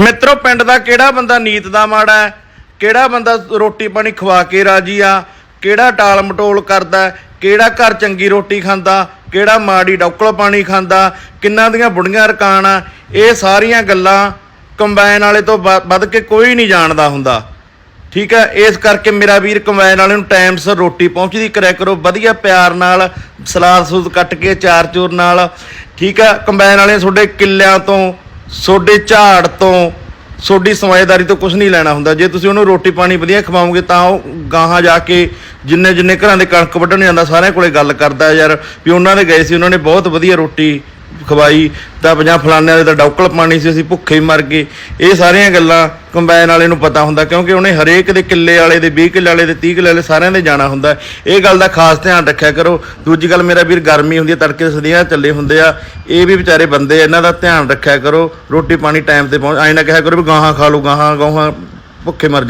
ਮਿੱਤਰੋ, ਪਿੰਡ ਦਾ ਕਿਹੜਾ ਬੰਦਾ ਨੀਤ ਦਾ ਮਾੜਾ ਹੈ? ਕਿਹੜਾ ਬੰਦਾ ਰੋਟੀ ਪਾਣੀ ਖਵਾ ਕੇ ਰਾਜੀ ਆ? ਕਿਹੜਾ ਟਾਲ ਮਟੋਲ ਕਰਦਾ ਕਿਹੜਾ ਘਰ ਚੰਗੀ ਰੋਟੀ ਖਾਂਦਾ? ਕਿਹੜਾ ਮਾੜੀ ਡੌਕਲ ਪਾਣੀ ਖਾਂਦਾ? ਕਿੰਨਾਂ ਦੀਆਂ ਬੁੜੀਆਂ ਰਕਾਨ ਆ? ਇਹ ਸਾਰੀਆਂ ਗੱਲਾਂ ਕੰਬਾਈਨ ਵਾਲੇ ਤੋਂ ਵ- ਵੱਧ ਕੇ ਕੋਈ ਨਹੀਂ ਜਾਣਦਾ ਹੁੰਦਾ। ਠੀਕ ਹੈ, ਇਸ ਕਰਕੇ ਮੇਰਾ ਵੀਰ ਕੰਬਾਈਨ ਵਾਲੇ ਨੂੰ ਟਾਈਮ ਸਿਰ ਰੋਟੀ ਪਹੁੰਚਦੀ, ਕਰਿਆ ਕਰੋ ਵਧੀਆ ਪਿਆਰ ਨਾਲ ਸਲਾਦ ਸੂਦ ਕੱਟ ਕੇ ਚਾਰ ਚੂਰ ਨਾਲ। ਠੀਕ ਹੈ, ਕੰਬਾਈਨ ਵਾਲੇ ਤੁਹਾਡੇ ਕਿੱਲਿਆਂ ਤੋਂ ਤੁਹਾਡੇ ਝਾੜ ਤੋਂ ਤੁਹਾਡੀ ਸਮਝਦਾਰੀ ਤੋਂ ਕੁਝ ਨਹੀਂ ਲੈਣਾ ਹੁੰਦਾ। ਜੇ ਤੁਸੀਂ ਉਹਨੂੰ ਰੋਟੀ ਪਾਣੀ ਵਧੀਆ ਖਵਾਓਗੇ ਤਾਂ ਉਹ ਗਾਹਾਂ ਜਾ ਕੇ ਜਿੰਨੇ ਜਿੰਨੇ ਘਰਾਂ ਦੇ ਕਣਕ ਵੱਢਣ ਜਾਂਦਾ, ਸਾਰਿਆਂ ਕੋਲੇ ਗੱਲ ਕਰਦਾ ਯਾਰ ਵੀ ਉਹਨਾਂ ਦੇ ਗਏ ਸੀ, ਉਹਨਾਂ ਨੇ ਬਹੁਤ ਵਧੀਆ ਰੋਟੀ ਖਵਾਈ, ਤਾਂ ਪੰਜਾਹ ਫਲਾਣੇ ਵਾਲੇ ਤਾਂ ਡੌਕਲ ਪਾਣੀ ਸੀ, ਅਸੀਂ ਭੁੱਖੇ ਹੀ ਮਰ ਗਏ। ਇਹ ਸਾਰੀਆਂ ਗੱਲਾਂ ਕੰਬਾਈਨ ਵਾਲੇ ਨੂੰ ਪਤਾ ਹੁੰਦਾ, ਕਿਉਂਕਿ ਉਹਨੇ ਹਰੇਕ ਦੇ ਕਿੱਲੇ ਵਾਲੇ ਦੇ 20 ਕਿੱਲੇ ਵਾਲੇ ਦੇ 30 ਕਿੱਲੇ ਵਾਲੇ ਸਾਰਿਆਂ ਦੇ ਜਾਣਾ ਹੁੰਦਾ। ਇਹ ਗੱਲ ਦਾ ਖਾਸ ਧਿਆਨ ਰੱਖਿਆ ਕਰੋ। ਦੂਜੀ ਗੱਲ, ਮੇਰਾ ਵੀਰ ਗਰਮੀ ਹੁੰਦੀ ਹੈ, ਤੜਕੇ ਸਦੀਆਂ ਚੱਲੇ ਹੁੰਦੇ ਆ। ਇਹ ਵੀ ਵਿਚਾਰੇ ਬੰਦੇ ਇਹਨਾਂ ਦਾ ਧਿਆਨ ਰੱਖਿਆ ਕਰੋ। ਰੋਟੀ ਪਾਣੀ ਟਾਈਮ ਤੇ ਪਹੁੰਚ ਐਂ ਨਾ ਕਿਹਾ ਕਰੋ ਵੀ ਗਾਹਾਂ ਖਾ ਲਓ, ਗਾਹਾਂ ਗਾਹਾਂ, ਭੁੱਖੇ ਮਰ ਜਾ